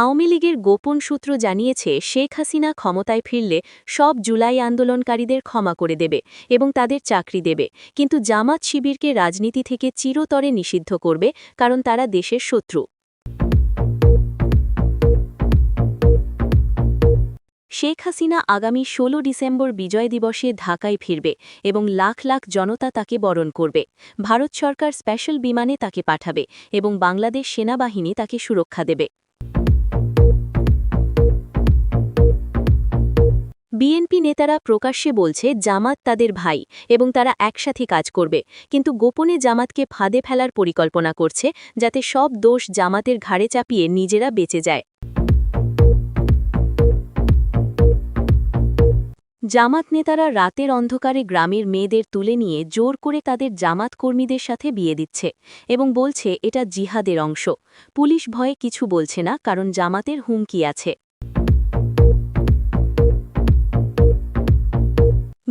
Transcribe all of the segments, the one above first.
আওয়ামী লীগের গোপন সূত্র জানিয়েছে, শেখ হাসিনা ক্ষমতায় ফিরলে সব জুলাই আন্দোলনকারীদের ক্ষমা করে দেবে এবং তাদের চাকরি দেবে। কিন্তু জামাত শিবিরকে রাজনীতি থেকে চিরতরে নিষিদ্ধ করবে কারণ তারা দেশের শত্রু। শেখ হাসিনা আগামী ১৬ ডিসেম্বর বিজয় দিবসে ঢাকায় ফিরবে এবং লাখ লাখ জনতা তাকে বরণ করবে। ভারত সরকার স্পেশাল বিমানে তাকে পাঠাবে এবং বাংলাদেশ সেনাবাহিনী তাকে সুরক্ষা দেবে। বিএনপি নেতারা প্রকাশ্যে বলছে, জামাত তাদের ভাই এবং তারা একসাথে কাজ করবে। কিন্তু গোপনে জামাতকে ফাঁদে ফেলার পরিকল্পনা করছে, যাতে সব দোষ জামাতের ঘাড়ে চাপিয়ে নিজেরা বেঁচে যায়। জামাত নেতারা রাতের অন্ধকারে গ্রামের মেয়েদের তুলে নিয়ে জোর করে তাদের জামাত কর্মীদের সাথে বিয়ে দিচ্ছে এবং বলছে, এটা জিহাদের অংশ। পুলিশ ভয়ে কিছু বলছে না, কারণ জামাতের হুমকি আছে।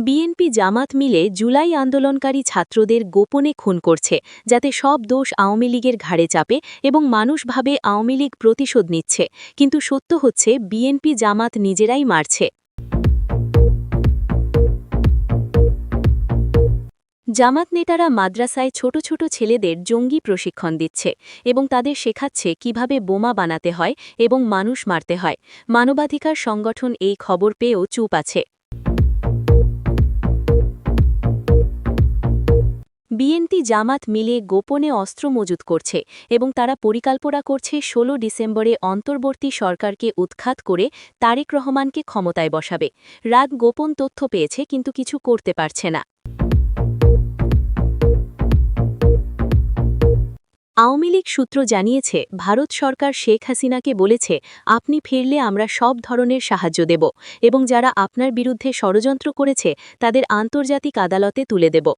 বিএনপি জামাত মিলে জুলাই আন্দোলনকারী ছাত্রদের গোপনে খুন করছে, যাতে সব দোষ আওয়ামী লীগের ঘাড়ে চাপে এবং মানুষভাবে আওয়ামী লীগ প্রতিশোধ নিচ্ছে। কিন্তু সত্য হচ্ছে, বিএনপি জামাত নিজেরাই মারছে। জামাত নেতারা মাদ্রাসায় ছোট ছোট ছেলেদের জঙ্গি প্রশিক্ষণ দিচ্ছে এবং তাদের শেখাচ্ছে কীভাবে বোমা বানাতে হয় এবং মানুষ মারতে হয়। মানবাধিকার সংগঠন এই খবর পেয়েও চুপ আছে। বিএনপি জামাত মিলে গোপনে অস্ত্র মজুত করছে এবং তারা পরিকল্পনা করছে ১৬ ডিসেম্বরে অন্তর্বর্তী সরকারকে উৎখাত করে তারেক রহমানকে ক্ষমতায় বসাবে। রাগ গোপন তথ্য পেয়েছে কিন্তু কিছু করতে পারছে না। আওয়ামী লীগ সূত্র জানিয়েছে, ভারত সরকার শেখ হাসিনাকে বলেছে, আপনি ফিরলে আমরা সব ধরনের সাহায্য দেব এবং যারা আপনার বিরুদ্ধে ষড়যন্ত্র করেছে, তাদের আন্তর্জাতিক আদালতে তুলে দেব।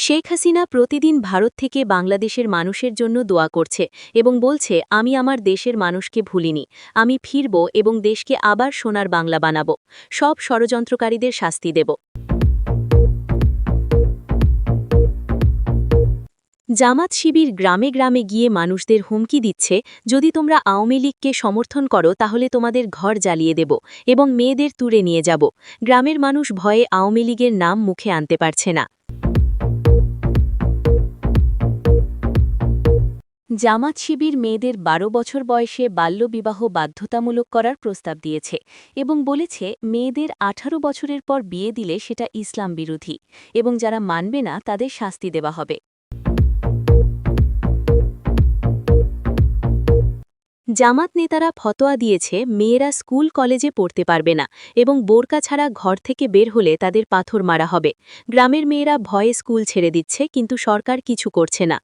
শেখ হাসিনা প্রতিদিন ভারত থেকে বাংলাদেশের মানুষের জন্য দোয়া করছে এবং বলছে, আমি আমার দেশের মানুষকে ভুলিনি। আমি ফিরব এবং দেশকে আবার সোনার বাংলা বানাব। সব ষড়যন্ত্রকারীদের শাস্তি দেব। জামাত শিবির গ্রামে গ্রামে গিয়ে মানুষদের হুমকি দিচ্ছে, যদি তোমরা আওয়ামী লীগকে সমর্থন করো, তাহলে তোমাদের ঘর জ্বালিয়ে দেব এবং মেয়েদের তুলে নিয়ে যাব। গ্রামের মানুষ ভয়ে আওয়ামী লীগের নাম মুখে আনতে পারছে না। জামাত শিবির মেয়েদের বারো বছর বয়সে বাল্যবিবাহ বাধ্যতামূলক করার প্রস্তাব দিয়েছে এবং বলেছে, মেয়েদের আঠারো বছরের পর বিয়ে দিলে সেটা ইসলাম বিরোধী এবং যারা মানবে না তাদের শাস্তি দেওয়া হবে। জামাত নেতারা ফতোয়া দিয়েছে, মেয়েরা স্কুল, কলেজে পড়তে পারবে না এবং বোরকা ছাড়া ঘর থেকে বের হলে তাদের পাথর মারা হবে। গ্রামের মেয়েরা ভয়ে স্কুল ছেড়ে দিচ্ছে, কিন্তু সরকার কিছু করছে না।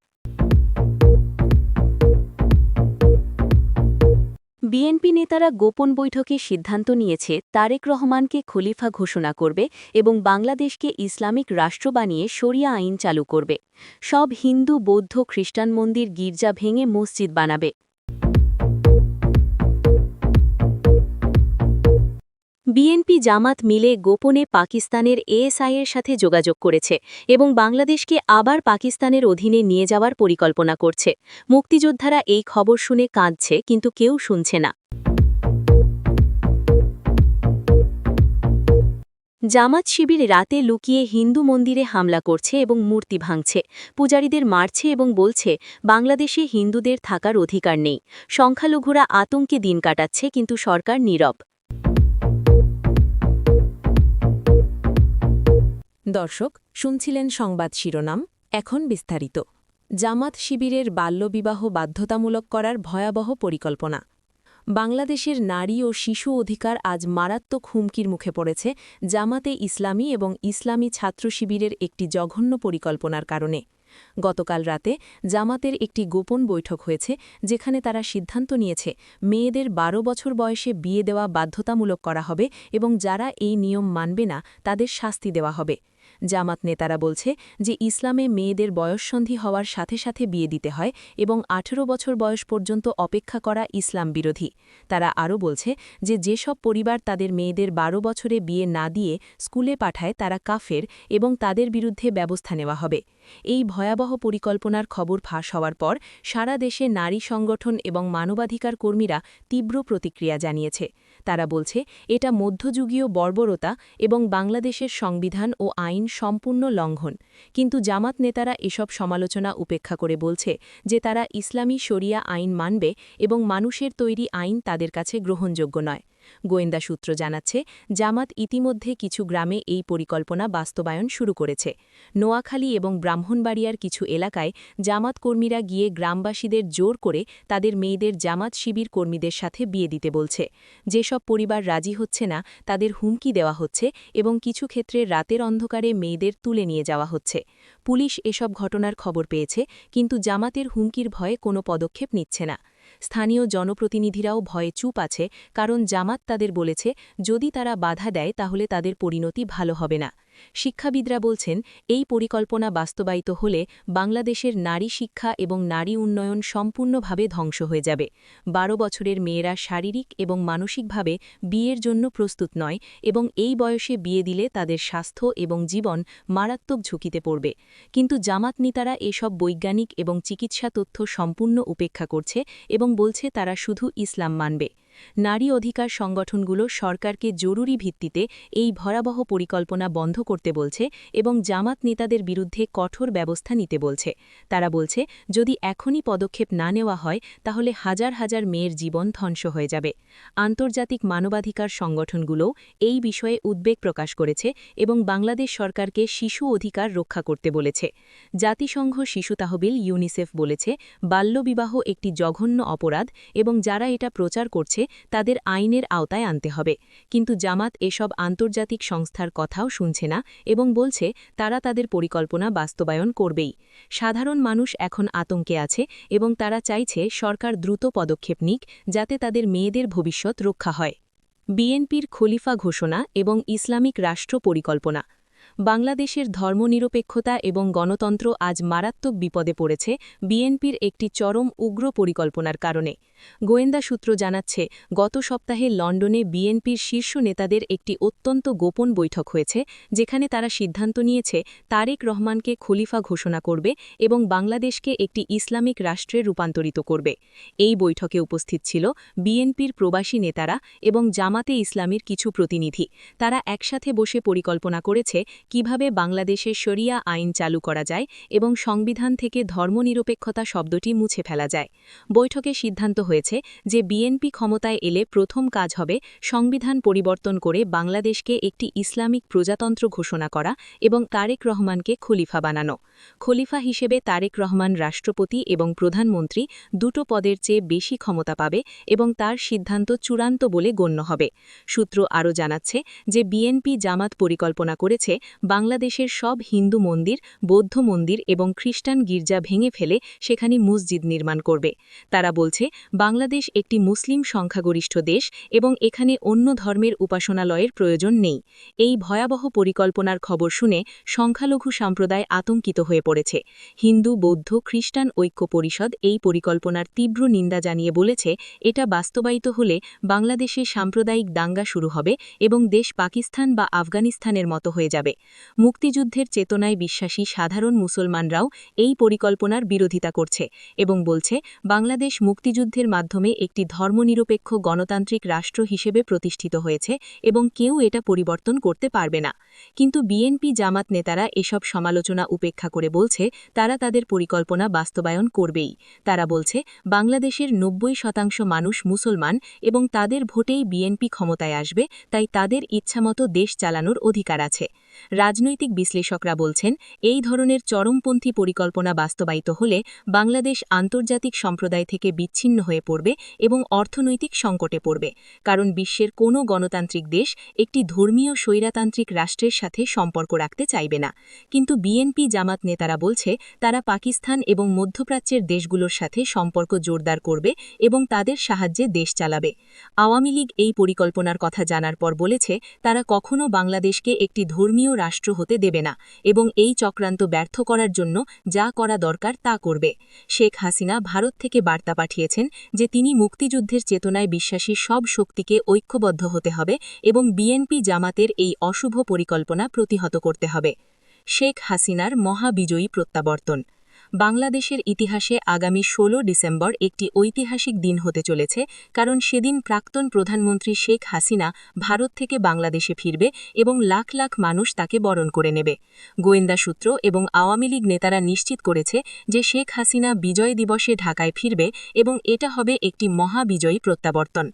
বিএনপি নেতারা গোপন বৈঠকে সিদ্ধান্ত নিয়েছে, তারেক রহমানকে খলিফা ঘোষণা করবে এবং বাংলাদেশকে ইসলামিক রাষ্ট্র বানিয়ে সরিয়া আইন চালু করবে। সব হিন্দু, বৌদ্ধ, খ্রিস্টান মন্দির গির্জা ভেঙে মসজিদ বানাবে। বিএনপি জামাত মিলে গোপনে পাকিস্তানের এএসআইয়ের সাথে যোগাযোগ করেছে এবং বাংলাদেশকে আবার পাকিস্তানের অধীনে নিয়ে যাওয়ার পরিকল্পনা করছে। মুক্তিযোদ্ধারা এই খবর শুনে কাঁদছে, কিন্তু কেউ শুনছে না। জামাত শিবির রাতে লুকিয়ে হিন্দু মন্দিরে হামলা করছে এবং মূর্তি ভাঙছে। পূজারীদের মারছে এবং বলছে, বাংলাদেশে হিন্দুদের থাকার অধিকার নেই। সংখ্যালঘুরা আতঙ্কে দিন কাটাচ্ছে, কিন্তু সরকার নীরব। দর্শক, শুনছিলেন সংবাদ শিরোনাম, এখন বিস্তারিত। জামাত শিবিরের বাল্যবিবাহ বাধ্যতামূলক করার ভয়াবহ পরিকল্পনা। বাংলাদেশের নারী ও শিশু অধিকার আজ মারাত্মক হুমকির মুখে পড়েছে জামাতে ইসলামী এবং ইসলামী ছাত্র শিবিরের একটি জঘন্য পরিকল্পনার কারণে। গতকাল রাতে জামাতের একটি গোপন বৈঠক হয়েছে, যেখানে তারা সিদ্ধান্ত নিয়েছে, মেয়েদের ১২ বছর বয়সে বিয়ে দেওয়া বাধ্যতামূলক করা হবে এবং যারা এই নিয়ম মানবে না, তাদের শাস্তি দেওয়া হবে। জামাত নেতারা বলছে যে ইসলামে মেয়েদের বয়ঃসন্ধি হওয়ার সাথে সাথে বিয়ে দিতে হয় এবং ১৮ বছর বয়স পর্যন্ত অপেক্ষা করা ইসলাম বিরোধী। তারা আরও বলছে যে যেসব পরিবার তাদের মেয়েদের ১২ বছরে বিয়ে না দিয়ে স্কুলে পাঠায় তারা কাফের এবং তাদের বিরুদ্ধে ব্যবস্থা নেওয়া হবে। এই ভয়াবহ পরিকল্পনার খবর ফাঁস হওয়ার পর সারা দেশে নারী সংগঠন এবং মানবাধিকার কর্মীরা তীব্র প্রতিক্রিয়া জানিয়েছে। তারা বলছে, এটা মধ্যযুগীয় বর্বরতা এবং বাংলাদেশের সংবিধান ও আইন সম্পূর্ণ লঙ্ঘন। কিন্তু জামাত নেতারা এসব সমালোচনা উপেক্ষা করে বলছে যে তারা ইসলামী শরিয়া আইন মানবে এবং মানুষের তৈরি আইন তাদের কাছে গ্রহণযোগ্য নয়। গোয়েন্দা সূত্র জানাচ্ছে, জামাত ইতিমধ্যে কিছু গ্রামে এই পরিকল্পনা বাস্তবায়ন শুরু করেছে। নোয়াখালী এবং ব্রাহ্মণবাড়িয়ার কিছু এলাকায় জামাত কর্মীরা গিয়ে গ্রামবাসীদের জোর করে তাদের মেয়েদের জামাত শিবির কর্মীদের সাথে বিয়ে দিতে বলছে। যেসব পরিবার রাজি হচ্ছে না, তাদের হুমকি দেওয়া হচ্ছে এবং কিছু ক্ষেত্রে রাতের অন্ধকারে মেয়েদের তুলে নিয়ে যাওয়া হচ্ছে। পুলিশ এসব ঘটনার খবর পেয়েছে, কিন্তু জামাতের হুমকির ভয়ে কোনো পদক্ষেপ নিচ্ছে না। স্থানীয় জনপ্রতিনিধিরাও ভয়ে চুপ আছে, কারণ জামাত তাদের বলেছে, যদি তারা বাধা দেয় তাহলে তাদের পরিণতি ভালো হবে না। শিক্ষাবিদরা বলছেন, এই পরিকল্পনা বাস্তবায়িত হলে বাংলাদেশের নারী শিক্ষা এবং নারী উন্নয়ন সম্পূর্ণভাবে ধ্বংস হয়ে যাবে। বারো বছরের মেয়েরা শারীরিক এবং মানসিকভাবে বিয়ের জন্য প্রস্তুত নয় এবং এই বয়সে বিয়ে দিলে তাদের স্বাস্থ্য এবং জীবন মারাত্মক ঝুঁকিতে পড়বে। কিন্তু জামাত নেতারা এসব বৈজ্ঞানিক এবং চিকিৎসা তথ্য সম্পূর্ণ উপেক্ষা করছে এবং বলছে তারা শুধু ইসলাম মানবে। নারী অধিকার সংগঠনগুলো সরকারকে জরুরি ভিত্তিতে এই ভয়াবহ পরিকল্পনা বন্ধ করতে বলছে এবং জামাত নেতাদের বিরুদ্ধে কঠোর ব্যবস্থা নিতে বলছে। তারা বলছে, যদি এখনই পদক্ষেপ না নেওয়া হয়, তাহলে হাজার হাজার মেয়ের জীবন ধ্বংস হয়ে যাবে। আন্তর্জাতিক মানবাধিকার সংগঠনগুলোও এই বিষয়ে উদ্বেগ প্রকাশ করেছে এবং বাংলাদেশ সরকারকে শিশু অধিকার রক্ষা করতে বলেছে। জাতিসংঘ শিশু তহবিল ইউনিসেফ বলেছে, বাল্যবিবাহ একটি জঘন্য অপরাধ এবং যারা এটা প্রচার করছে তাদের আইনের আওতায় আনতে হবে। কিন্তু জামাত এসব আন্তর্জাতিক সংস্থার কথাও শুনছে না এবং বলছে তারা তাদের পরিকল্পনা বাস্তবায়ন করবেই। সাধারণ মানুষ এখন আতঙ্কে আছে এবং তারা চাইছে সরকার দ্রুত পদক্ষেপ নিক যাতে তাদের মেয়েদের ভবিষ্যৎ রক্ষা হয়। বিএনপির খলিফা ঘোষণা এবং ইসলামিক রাষ্ট্র পরিকল্পনা। বাংলাদেশের ধর্মনিরপেক্ষতা এবং গণতন্ত্র আজ মারাত্মক বিপদে পড়েছে বিএনপির একটি চরম উগ্র পরিকল্পনার কারণে। গোয়েন্দা সূত্র জানাচ্ছে, গত সপ্তাহে লন্ডনে বিএনপির শীর্ষ নেতাদের একটি অত্যন্ত গোপন বৈঠক হয়েছে, যেখানে তারা সিদ্ধান্ত নিয়েছে, তারেক রহমানকে খলিফা ঘোষণা করবে এবং বাংলাদেশকে একটি ইসলামিক রাষ্ট্রে রূপান্তরিত করবে। এই বৈঠকে উপস্থিত ছিল বিএনপির প্রবাসী নেতারা এবং জামাতে ইসলামের কিছু প্রতিনিধি। তারা একসাথে বসে পরিকল্পনা করেছে কীভাবে বাংলাদেশে শরিয়া আইন চালু করা যায় এবং সংবিধান থেকে ধর্মনিরপেক্ষতা শব্দটি মুছে ফেলা যায়। বৈঠকে সিদ্ধান্ত হয়েছে যে বিএনপি ক্ষমতায় এলে প্রথম কাজ হবে সংবিধান পরিবর্তন করে বাংলাদেশকে একটি ইসলামিক প্রজাতন্ত্র ঘোষণা করা এবং তারেক রহমানকে খলিফা বানানো। খলিফা হিসেবে তারেক রহমান রাষ্ট্রপতি এবং প্রধানমন্ত্রী দুটো পদের চেয়ে বেশি ক্ষমতা পাবে এবং তার সিদ্ধান্ত চূড়ান্ত বলে গণ্য হবে। সূত্র আরও জানাচ্ছে যে বিএনপি জামাত পরিকল্পনা করেছে বাংলাদেশের সব হিন্দু মন্দির, বৌদ্ধ মন্দির এবং খ্রিস্টান গির্জা ভেঙে ফেলে সেখানে মসজিদ নির্মাণ করবে। তারা বলছে, বাংলাদেশ একটি মুসলিম সংখ্যাগরিষ্ঠ দেশ এবং এখানে অন্য ধর্মের উপাসনালয়ের প্রয়োজন নেই। এই ভয়াবহ পরিকল্পনার খবর শুনে সংখ্যালঘু সম্প্রদায় আতঙ্কিত হয়ে পড়েছে। হিন্দু, বৌদ্ধ, খ্রিস্টান ঐক্য পরিষদ এই পরিকল্পনার তীব্র নিন্দা জানিয়ে বলেছে, এটা বাস্তবায়িত হলে বাংলাদেশে সাম্প্রদায়িক দাঙ্গা শুরু হবে এবং দেশ পাকিস্তান বা আফগানিস্তানের মতো হয়ে যাবে। মুক্তিযুদ্ধের চেতনায় বিশ্বাসী সাধারণ মুসলমানরাও এই পরিকল্পনার বিরোধিতা করছে এবং বলছে, বাংলাদেশ মুক্তিযুদ্ধের মাধ্যমে একটি ধর্মনিরপেক্ষ গণতান্ত্রিক রাষ্ট্র হিসেবে প্রতিষ্ঠিত হয়েছে এবং কেউ এটা পরিবর্তন করতে পারবে না। কিন্তু বিএনপি জামাত নেতারা এসব সমালোচনা উপেক্ষা করে বলছে, তারা তাদের পরিকল্পনা বাস্তবায়ন করবেই। তারা বলছে, বাংলাদেশের নব্বই শতাংশ মানুষ মুসলমান এবং তাদের ভোটেই বিএনপি ক্ষমতায় আসবে, তাই তাদের ইচ্ছামতো দেশ চালানোর অধিকার আছে। রাজনৈতিক বিশ্লেষকরা বলছেন, এই ধরনের চরমপন্থী পরিকল্পনা বাস্তবায়িত হলে বাংলাদেশ আন্তর্জাতিক সম্প্রদায় থেকে বিচ্ছিন্ন হয়ে পড়বে এবং অর্থনৈতিক সংকটে পড়বে, কারণ বিশ্বের কোনো গণতান্ত্রিক দেশ একটি ধর্মীয় স্বৈরাতান্ত্রিক রাষ্ট্রের সাথে সম্পর্ক রাখতে চাইবে না। কিন্তু বিএনপি জামাত নেতারা বলছে, তারা পাকিস্তান এবং মধ্যপ্রাচ্যের দেশগুলোর সাথে সম্পর্ক জোরদার করবে এবং তাদের সাহায্যে দেশ চালাবে। আওয়ামী লীগ এই পরিকল্পনার কথা জানার পর বলেছে, তারা কখনও বাংলাদেশকে একটি ধর্মীয় তিনিও রাষ্ট্র হতে দেবে না এবং এই চক্রান্ত ব্যর্থ করার জন্য যা করা দরকার তা করবে। শেখ হাসিনা ভারত থেকে বার্তা পাঠিয়েছেন যে তিনি মুক্তিযুদ্ধের চেতনায় বিশ্বাসী সব শক্তিকে ঐক্যবদ্ধ হতে হবে এবং বিএনপি জামাতের এই অশুভ পরিকল্পনা প্রতিহত করতে হবে। শেখ হাসিনার মহাবিজয়ী প্রত্যাবর্তন। বাংলাদেশের ইতিহাসে আগামী ১৬ ডিসেম্বর একটি ঐতিহাসিক দিন হতে চলেছে, কারণ সেদিন প্রাক্তন প্রধানমন্ত্রী শেখ হাসিনা ভারত থেকে বাংলাদেশে ফিরবে এবং লাখ লাখ মানুষ তাকে বরণ করে নেবে। গোয়েন্দা সূত্র এবং আওয়ামী লীগ নেতারা নিশ্চিত করেছে যে শেখ হাসিনা বিজয় দিবসে ঢাকায় ফিরবে এবং এটা হবে একটি মহাবিজয়ী প্রত্যাবর্তন।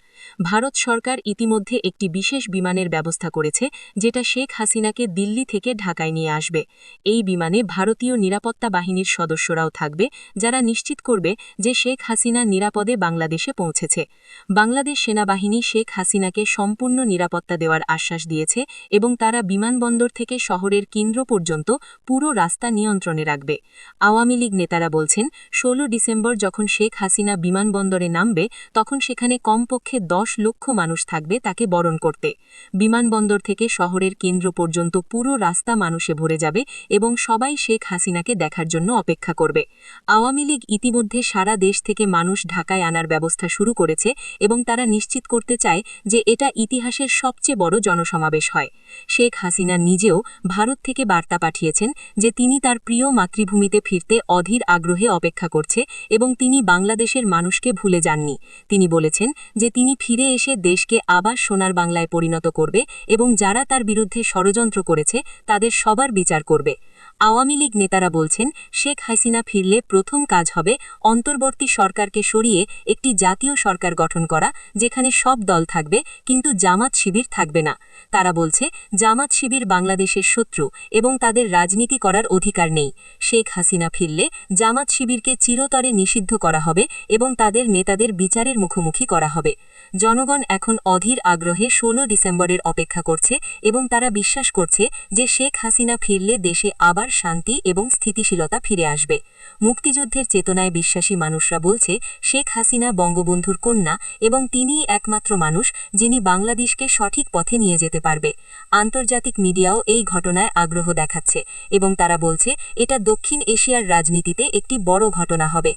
ভারত সরকার ইতিমধ্যে একটি বিশেষ বিমানের ব্যবস্থা করেছে, যেটা শেখ হাসিনাকে দিল্লি থেকে ঢাকায় নিয়ে আসবে। এই বিমানে ভারতীয় নিরাপত্তা বাহিনীর সদস্যরাও থাকবে, যারা নিশ্চিত করবে যে শেখ হাসিনা নিরাপদে বাংলাদেশে পৌঁছেছে। বাংলাদেশ সেনাবাহিনী শেখ হাসিনাকে সম্পূর্ণ নিরাপত্তা দেওয়ার আশ্বাস দিয়েছে এবং তারা বিমানবন্দর থেকে শহরের কেন্দ্র পর্যন্ত পুরো রাস্তা নিয়ন্ত্রণে রাখবে। আওয়ামী লীগ নেতারা বলছেন ১৬ ডিসেম্বর যখন শেখ হাসিনা বিমানবন্দরে নামবে, তখন সেখানে কমপক্ষে দশ লক্ষ মানুষ থাকবে তাকে বরণ করতে। বিমানবন্দর থেকে শহরের কেন্দ্র পর্যন্ত পুরো রাস্তা মানুষে ভরে যাবে এবং সবাই শেখ হাসিনাকে দেখার জন্য অপেক্ষা করবে। আওয়ামী লীগ ইতিমধ্যে সারা দেশ থেকে মানুষ ঢাকায় আনার ব্যবস্থা শুরু করেছে এবং তারা নিশ্চিত করতে চায় যে এটা ইতিহাসের সবচেয়ে বড় জনসমাবেশ হয়। শেখ হাসিনা নিজেও ভারত থেকে বার্তা পাঠিয়েছেন যে তিনি তার প্রিয় মাতৃভূমিতে ফিরতে অধীর আগ্রহে অপেক্ষা করছে এবং তিনি বাংলাদেশের মানুষকে ভুলে যাননি। তিনি বলেছেন যে তিনি ফিরে এসে দেশকে আবার সোনার বাংলায় পরিণত করবে এবং যারা তার বিরুদ্ধে ষড়যন্ত্র করেছে তাদের সবার বিচার করবে। আওয়ামী লীগ নেতারা বলছেন, শেখ হাসিনা ফিরলে প্রথম কাজ হবে অন্তর্বর্তী সরকারকে সরিয়ে একটি জাতীয় সরকার গঠন করা, যেখানে সব দল থাকবে, কিন্তু জামাত শিবির থাকবে না। তারা বলছে, জামাত শিবির বাংলাদেশের শত্রু এবং তাদের রাজনীতি করার অধিকার নেই। শেখ হাসিনা ফিরলে জামাত শিবিরকে চিরতরে নিষিদ্ধ করা হবে এবং তাদের নেতাদের বিচারের মুখোমুখি করা হবে। জনগণ এখন অধীর আগ্রহে ১৬ ডিসেম্বরের অপেক্ষা করছে এবং তারা বিশ্বাস করছে যে শেখ হাসিনা ফিরলে দেশে আবার শান্তি এবং স্থিতিশীলতা ফিরে আসবে। মুক্তিযুদ্ধের চেতনায় বিশ্বাসী মানুষরা বলছে, শেখ হাসিনা বঙ্গবন্ধুর কন্যা এবং তিনিই একমাত্র মানুষ যিনি বাংলাদেশকে সঠিক পথে নিয়ে যেতে পারবে। আন্তর্জাতিক মিডিয়াও এই ঘটনায় আগ্রহ দেখাচ্ছে এবং তারা বলছে, এটা দক্ষিণ এশিয়ার রাজনীতিতে একটি বড় ঘটনা হবে।